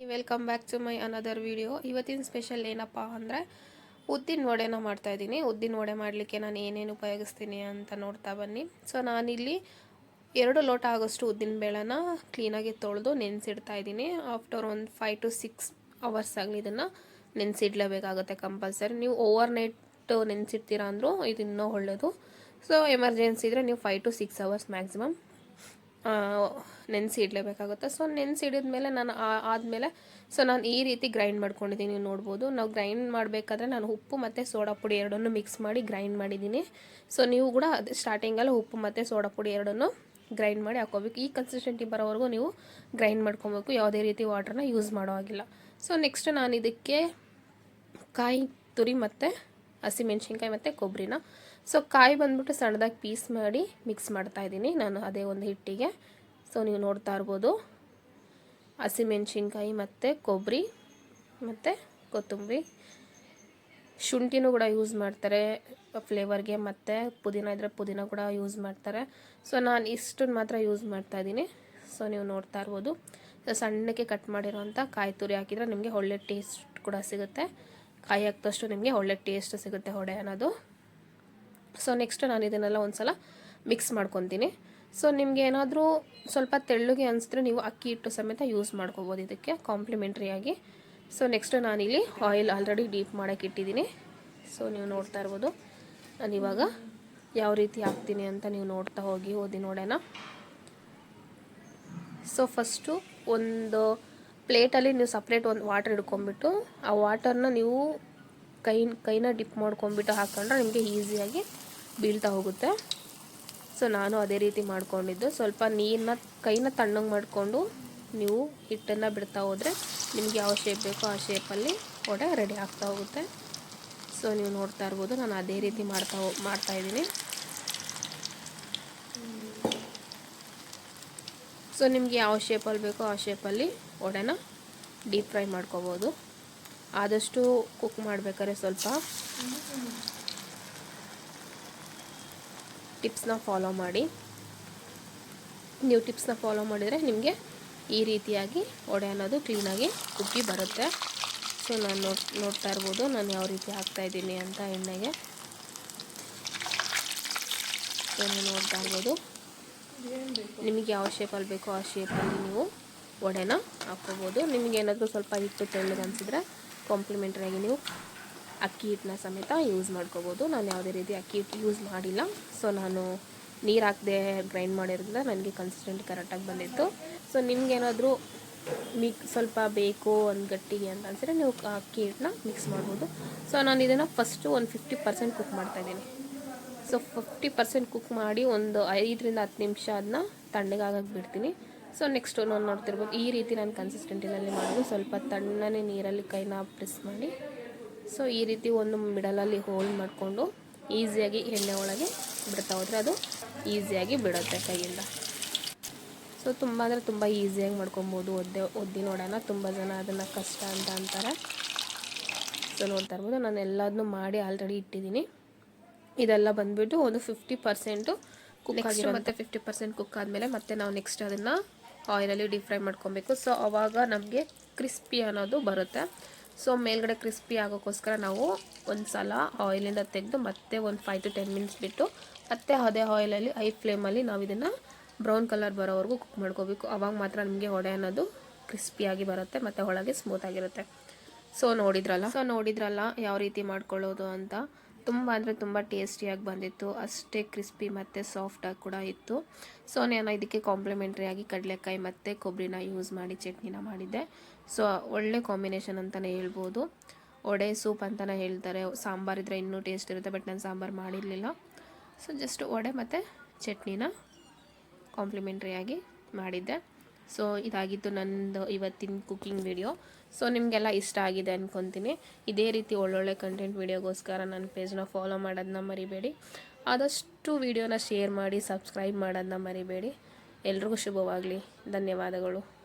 Welcome back to my another video ಇವತ್ತಿನ special ಏನಪ್ಪ ಅಂದರೆ ಉದ್ದಿನ ವಡೆನ ಮಾಡ್ತಾಯಿದ್ದೀನಿ ಉದ್ದಿನ ವಡೆ ಮಾಡಲಿಕ್ಕೆ ನಾನು ಏನೇನು ಉಪಯೋಗಿಸ್ತೀನಿ ಅಂತ ನೋಡ್ತಾ ಬನ್ನಿ. ಸೊ ನಾನಿಲ್ಲಿ ಎರಡು ಲೋಟ ಆಗೋಷ್ಟು ಉದ್ದಿನ ಬೇಳೆನ ಕ್ಲೀನಾಗಿ ತೊಳೆದು ನೆನೆಸಿಡ್ತಾ ಇದ್ದೀನಿ. ಆಫ್ಟರ್ ಒಂದು ಫೈವ್ ಟು ಸಿಕ್ಸ್ ಅವರ್ಸ್ ಆಗಲಿ ಇದನ್ನು ನೆನೆಸಿಡ್ಲೇಬೇಕಾಗುತ್ತೆ ಕಂಪಲ್ಸರಿ ನೀವು ಓವರ್ ನೈಟ್ ನೆನೆಸಿಡ್ತೀರಾ ಅಂದರೂ ಇದು ಇನ್ನೂ ಒಳ್ಳೆಯದು ಸೊ ಎಮರ್ಜೆನ್ಸಿ ಇದ್ದರೆ ನೀವು five to six hours maximum ನೆನೆಸಿ ಇಡಲೇಬೇಕಾಗುತ್ತೆ ಸೊ ನೆನೆಸಿ ಹಿಡಿದ್ಮೇಲೆ ನಾನು ಆದಮೇಲೆ ಸೊ ನಾನು ಈ ರೀತಿ ಗ್ರೈಂಡ್ ಮಾಡ್ಕೊಂಡಿದ್ದೀನಿ ನೋಡ್ಬೋದು. ನಾವು ಗ್ರೈಂಡ್ ಮಾಡಬೇಕಾದ್ರೆ ನಾನು ಉಪ್ಪು ಮತ್ತು ಸೋಡಾ ಪುಡಿ ಎರಡನ್ನೂ ಮಿಕ್ಸ್ ಮಾಡಿ ಗ್ರೈಂಡ್ ಮಾಡಿದ್ದೀನಿ. ಸೊ ನೀವು ಕೂಡ ಸ್ಟಾರ್ಟಿಂಗಲ್ಲಿ ಉಪ್ಪು ಮತ್ತು ಸೋಡಾ ಪುಡಿ ಎರಡನ್ನೂ ಗ್ರೈಂಡ್ ಮಾಡಿ ಹಾಕೋಬೇಕು. ಈ ಕನ್ಸಿಸ್ಟೆಂಟಿ ಬರೋವರೆಗೂ ನೀವು ಗ್ರೈಂಡ್ ಮಾಡ್ಕೊಬೇಕು. ಯಾವುದೇ ರೀತಿ ವಾಟ್ರನ್ನ ಯೂಸ್ ಮಾಡೋ ಹಾಗಿಲ್ಲ. ಸೊ ನೆಕ್ಸ್ಟ್ ನಾನು ಇದಕ್ಕೆ ಕಾಯಿ, ತುರಿ ಮತ್ತು ಹಸಿಮೆಣ್ಸಿನ್ಕಾಯಿ ಮತ್ತು ಕೊಬ್ಬರಿನ ಸೊ ಕಾಯಿ ಬಂದ್ಬಿಟ್ಟು ಸಣ್ಣದಾಗಿ ಪೀಸ್ ಮಾಡಿ ಮಿಕ್ಸ್ ಮಾಡ್ತಾ ಇದ್ದೀನಿ. ನಾನು ಅದೇ ಒಂದು ಹಿಟ್ಟಿಗೆ. ಸೊ ನೀವು ನೋಡ್ತಾ ಇರ್ಬೋದು. ಹಸಿಮೆಣ್ಸಿನ್ಕಾಯಿ ಮತ್ತು ಕೊಬ್ಬರಿ ಮತ್ತು ಕೊತ್ತಂಬರಿ. ಶುಂಠಿನೂ ಕೂಡ ಯೂಸ್ ಮಾಡ್ತಾರೆ. ಫ್ಲೇವರ್ಗೆ ಮತ್ತು ಪುದೀನ ಇದ್ದರೆ ಪುದೀನ ಕೂಡ ಯೂಸ್ ಮಾಡ್ತಾರೆ. ಸೊ ನಾನು ಇಷ್ಟನ್ನು ಮಾತ್ರ ಯೂಸ್ ಮಾಡ್ತಾ ಇದ್ದೀನಿ. ಸೊ ನೀವು ನೋಡ್ತಾ ಇರ್ಬೋದು. ಸಣ್ಣಕ್ಕೆ ಕಟ್ ಮಾಡಿರೋಂಥ ಕಾಯಿ ತುರಿ ಹಾಕಿದರೆ ನಿಮಗೆ ಒಳ್ಳೆ ಟೇಸ್ಟ್ ಕೂಡ ಸಿಗುತ್ತೆ. ಕಾಯಿ ಹಾಕಿದಷ್ಟು ನಿಮಗೆ ಒಳ್ಳೆ ಟೇಸ್ಟ್ ಸಿಗುತ್ತೆ ಹೊಡೆ ಅನ್ನೋದು. ಸೊ ನೆಕ್ಸ್ಟ್ ನಾನು ಇದನ್ನೆಲ್ಲ ಒಂದು ಸಲ ಮಿಕ್ಸ್ ಮಾಡ್ಕೊತೀನಿ. ಸೊ ನಿಮಗೆ ಏನಾದರೂ ಸ್ವಲ್ಪ ತೆಳ್ಳಗೆ ಅನಿಸಿದ್ರೆ ನೀವು ಅಕ್ಕಿ ಹಿಟ್ಟು ಸಮೇತ ಯೂಸ್ ಮಾಡ್ಕೋಬೋದು ಇದಕ್ಕೆ ಕಾಂಪ್ಲಿಮೆಂಟ್ರಿಯಾಗಿ ಸೊ ನೆಕ್ಸ್ಟ್ ನಾನಿಲ್ಲಿ ಆಯಿಲ್ ಆಲ್ರೆಡಿ ಡೀಪ್ ಮಾಡೋಕೆ ಇಟ್ಟಿದ್ದೀನಿ. ಸೊ ನೀವು ನೋಡ್ತಾ ಇರ್ಬೋದು. ನಾನಿವಾಗ ಯಾವ ರೀತಿ ಹಾಕ್ತೀನಿ ಅಂತ ನೀವು ನೋಡ್ತಾ ಹೋಗಿ ಓದಿ ನೋಡೋಣ. ಸೊ ಫಸ್ಟು ಒಂದು ಪ್ಲೇಟಲ್ಲಿ ನೀವು ಸಪ್ರೇಟ್ ಒಂದು ವಾಟರ್ ಹಿಡ್ಕೊಂಬಿಟ್ಟು ಆ ವಾಟರ್ನ ನೀವು ಕೈ, ಕೈನ ಡಿಪ್ ಮಾಡ್ಕೊಂಬಿಟ್ಟು ಹಾಕೊಂಡ್ರೆ ನಿಮಗೆ ಈಸಿಯಾಗಿ ಬೀಳ್ತಾ ಹೋಗುತ್ತೆ. ಸೊ ನಾನು ಅದೇ ರೀತಿ ಮಾಡ್ಕೊಂಡಿದ್ದು. ಸ್ವಲ್ಪ ನೀರನ್ನ ಕೈನ ತಣ್ಣಗೆ ಮಾಡಿಕೊಂಡು ನೀವು ಹಿಟ್ಟನ್ನು ಬಿಡ್ತಾ ಹೋದರೆ ನಿಮಗೆ ಯಾವ ಶೇಪ್ ಬೇಕೋ ಆ ಶೇಪಲ್ಲಿ ವಡೆ ರೆಡಿ ಆಗ್ತಾ ಹೋಗುತ್ತೆ. ಸೊ ನೀವು ನೋಡ್ತಾ ಇರ್ಬೋದು, ನಾನು ಅದೇ ರೀತಿ ಮಾಡ್ತಾ ಮಾಡ್ತಾ ಇದ್ದೀನಿ. ಸೊ ನಿಮಗೆ ಯಾವ ಶೇಪಲ್ಲಿ ಬೇಕೋ ಆ ಶೇಪಲ್ಲಿ ವಡೆನ ಡೀಪ್ ಫ್ರೈ ಮಾಡ್ಕೋಬೋದು. ಆದಷ್ಟು ಕುಕ್ ಮಾಡಬೇಕಾದ್ರೆ ಸ್ವಲ್ಪ ಟಿಪ್ಸ್ನ ಫಾಲೋ ಮಾಡಿ. ನೀವು ಟಿಪ್ಸ್ನ ಫಾಲೋ ಮಾಡಿದರೆ ನಿಮಗೆ ಈ ರೀತಿಯಾಗಿ ಒಡೆ ಅನ್ನೋದು ಕ್ಲೀನಾಗಿ ಕುಕ್ಕಿ ಬರುತ್ತೆ. ಸೊ, ನಾನು ನೋಡ್, ನೋಡ್ತಾ ಇರ್ಬೋದು ನಾನು ಯಾವ ರೀತಿ ಹಾಕ್ತಾಯಿದ್ದೀನಿ ಅಂತ ಎಣ್ಣೆಗೆ. ನೋಡ್ತಾ ಇರ್ಬೋದು. ನಿಮಗೆ ಯಾವ ಶೇಪಲ್ಲಿ ಬೇಕೋ ಆ ಶೇಪಲ್ಲಿ ನೀವು ವಡೆನ ಹಾಕ್ಕೋಬೋದು. ನಿಮಗೆ ಏನಾದರೂ ಸ್ವಲ್ಪ ಹಿಟ್ಟು ತೆಳ್ಳಗೆ ಅನಿಸಿದ್ರೆ ಕಾಂಪ್ಲಿಮೆಂಟ್ರಿಯಾಗಿ ನೀವು ಅಕ್ಕಿ ಹಿಟ್ಟನ್ನ ಸಮೇತ ಯೂಸ್ ಮಾಡ್ಕೋಬೋದು. ನಾನು ಯಾವುದೇ ರೀತಿ ಅಕ್ಕಿ ಹಿಟ್ಟು ಯೂಸ್ ಮಾಡಿಲ್ಲ. ಸೊ ನಾನು ನೀರು ಹಾಕದೆ ಗ್ರೈಂಡ್ ಮಾಡಿರೋದ್ರಿಂದ ನನಗೆ ಕನ್ಸಿಸ್ಟೆಂಟ್ ಕರೆಕ್ಟಾಗಿ ಬಂದಿತ್ತು. ಸೊ ನಿಮ್ಗೇನಾದರೂ ಮಿಕ್ ಸ್ವಲ್ಪ ಬೇಕು ಒಂದು ಗಟ್ಟಿಗೆ ಅಂತ ಅನ್ಸಿದ್ರೆ ನೀವು ಅಕ್ಕಿ ಹಿಟ್ಟನ್ನ ಮಿಕ್ಸ್ ಮಾಡ್ಬೋದು. ಸೊ ನಾನು ಇದನ್ನು ಫಸ್ಟು ಒಂದು ಫಿಫ್ಟಿ ಪರ್ಸೆಂಟ್ ಕುಕ್ ಮಾಡ್ತಾಯಿದ್ದೀನಿ ಸೊ ಫಿಫ್ಟಿ ಪರ್ಸೆಂಟ್ ಕುಕ್ ಮಾಡಿ ಒಂದು ಐದರಿಂದ ಹತ್ತು ನಿಮಿಷ ಅದನ್ನ ತಣ್ಣಗಾಗಕ್ಕೆ ಬಿಡ್ತೀನಿ. ಸೊ ನೆಕ್ಸ್ಟು ನಾನು ನೋಡ್ತಿರ್ಬೋದು, ಈ ರೀತಿ ನಾನು ಕನ್ಸಿಸ್ಟೆಂಟಿನಲ್ಲಿ ಮಾಡೋದು ಸ್ವಲ್ಪ ತಣ್ಣನೆ ನೀರಲ್ಲಿ ಕೈನ ಪ್ರೆಸ್ ಮಾಡಿ ಸೊ ಈ ರೀತಿ ಒಂದು ಮಿಡಲಲ್ಲಿ ಹೋಲ್ಡ್ ಮಾಡಿಕೊಂಡು ಈಸಿಯಾಗಿ ಎಣ್ಣೆ ಒಳಗೆ ಬಿಡ್ತಾ ಹೋದರೆ ಅದು ಈಸಿಯಾಗಿ ಬಿಡುತ್ತೆ ಕೈಯಿಂದ. ಸೊ ತುಂಬ ಅಂದರೆ ತುಂಬ ಈಸಿಯಾಗಿ ಮಾಡ್ಕೊಬೋದು. ಒದ್ದೆ ಒದ್ದಿ ನೋಡೋಣ. ತುಂಬ ಜನ ಅದನ್ನು ಕಷ್ಟ ಅಂತ ಅಂತಾರೆ. ಸೊ ನೋಡ್ತಾ ಇರ್ಬೋದು. ನಾನು ಎಲ್ಲದನ್ನು ಮಾಡಿ ಆಲ್ರೆಡಿ ಇಟ್ಟಿದ್ದೀನಿ. ಇದೆಲ್ಲ ಬಂದುಬಿಟ್ಟು ಒಂದು ಫಿಫ್ಟಿ ಪರ್ಸೆಂಟು ಕುಕ್ ಆಗಿರೋ ಮತ್ತು ಫಿಫ್ಟಿ ಪರ್ಸೆಂಟ್ ಕುಕ್ ಆದಮೇಲೆ ಮತ್ತೆ ನಾವು ನೆಕ್ಸ್ಟ್ ಅದನ್ನು ಆಯಿಲಲ್ಲಿ ಡೀಪ್ ಫ್ರೈ ಮಾಡ್ಕೊಬೇಕು. ಸೊ ಅವಾಗ ನಮಗೆ ಕ್ರಿಸ್ಪಿ ಅನ್ನೋದು ಬರುತ್ತೆ. ಸೊ ಮೇಲ್ಗಡೆ ಕ್ರಿಸ್ಪಿ ಆಗೋಕ್ಕೋಸ್ಕರ ನಾವು ಒಂದು ಸಲ ಆಯಿಲಿಂದ ತೆಗೆದು ಮತ್ತೆ ಒಂದು ಫೈವ್ ಟು ಟೆನ್ ಮಿನಿಟ್ಸ್ ಬಿಟ್ಟು ಮತ್ತೆ ಅದೇ ಆಯಿಲಲ್ಲಿ ಹೈ ಫ್ಲೇಮಲ್ಲಿ ನಾವು ಇದನ್ನು ಬ್ರೌನ್ ಕಲರ್ ಬರೋವರೆಗೂ ಕುಕ್ ಮಾಡ್ಕೋಬೇಕು. ಅವಾಗ ಮಾತ್ರ ನಿಮಗೆ ಹೊಡೆ ಅನ್ನೋದು ಕ್ರಿಸ್ಪಿಯಾಗಿ ಬರುತ್ತೆ ಮತ್ತು ಒಳಗೆ ಸ್ಮೂತಾಗಿರುತ್ತೆ ಸೊ ನೋಡಿದ್ರಲ್ಲ? ಸೊ ನೋಡಿದ್ರಲ್ಲ ಯಾವ ರೀತಿ ಮಾಡ್ಕೊಳ್ಳೋದು ಅಂತ? ತುಂಬ ಅಂದರೆ ತುಂಬ ಟೇಸ್ಟಿಯಾಗಿ ಬಂದಿತ್ತು. ಅಷ್ಟೇ ಕ್ರಿಸ್ಪಿ ಮತ್ತು ಸಾಫ್ಟಾಗಿ ಕೂಡ ಇತ್ತು. ಸೊ ನಾನು ಇದಕ್ಕೆ ಕಾಂಪ್ಲಿಮೆಂಟ್ರಿಯಾಗಿ ಕಡಲೆಕಾಯಿ ಮತ್ತು ಕೊಬ್ಬರಿನ ಯೂಸ್ ಮಾಡಿ ಚಟ್ನಿನ ಮಾಡಿದ್ದೆ. ಸೊ ಒಳ್ಳೆ ಕಾಂಬಿನೇಷನ್ ಅಂತಲೇ ಹೇಳ್ಬೋದು. ಒಡೆ ಸೂಪ್ ಅಂತಲೇ ಹೇಳ್ತಾರೆ. ಸಾಂಬಾರಿದ್ರೆ ಇನ್ನೂ ಟೇಸ್ಟ್ ಇರುತ್ತೆ ಬಟ್ ನಾನು ಸಾಂಬಾರು ಮಾಡಿರಲಿಲ್ಲ. ಸೊ ಜಸ್ಟ್ ವಡೆ ಮತ್ತು ಚಟ್ನಿನ ಕಾಂಪ್ಲಿಮೆಂಟ್ರಿಯಾಗಿ ಮಾಡಿದ್ದೆ. ಸೊ ಇದಾಗಿತ್ತು ನನ್ನದು ಇವತ್ತಿನ ಕುಕ್ಕಿಂಗ್ ವಿಡಿಯೋ ಸೊ ನಿಮಗೆಲ್ಲ ಇಷ್ಟ ಆಗಿದೆ ಅಂದ್ಕೊತೀನಿ ಇದೇ ರೀತಿ ಒಳ್ಳೊಳ್ಳೆ ಕಂಟೆಂಟ್ ವೀಡಿಯೋಗೋಸ್ಕರ ನನ್ನ ಪೇಜ್ನ ಫಾಲೋ ಮಾಡೋದನ್ನ ಮರಿಬೇಡಿ. ಆದಷ್ಟು ವಿಡಿಯೋನ ಶೇರ್ ಮಾಡಿ ಸಬ್ಸ್ಕ್ರೈಬ್ ಮಾಡೋದನ್ನ ಮರಿಬೇಡಿ. ಎಲ್ರಿಗೂ ಶುಭವಾಗಲಿ. ಧನ್ಯವಾದಗಳು.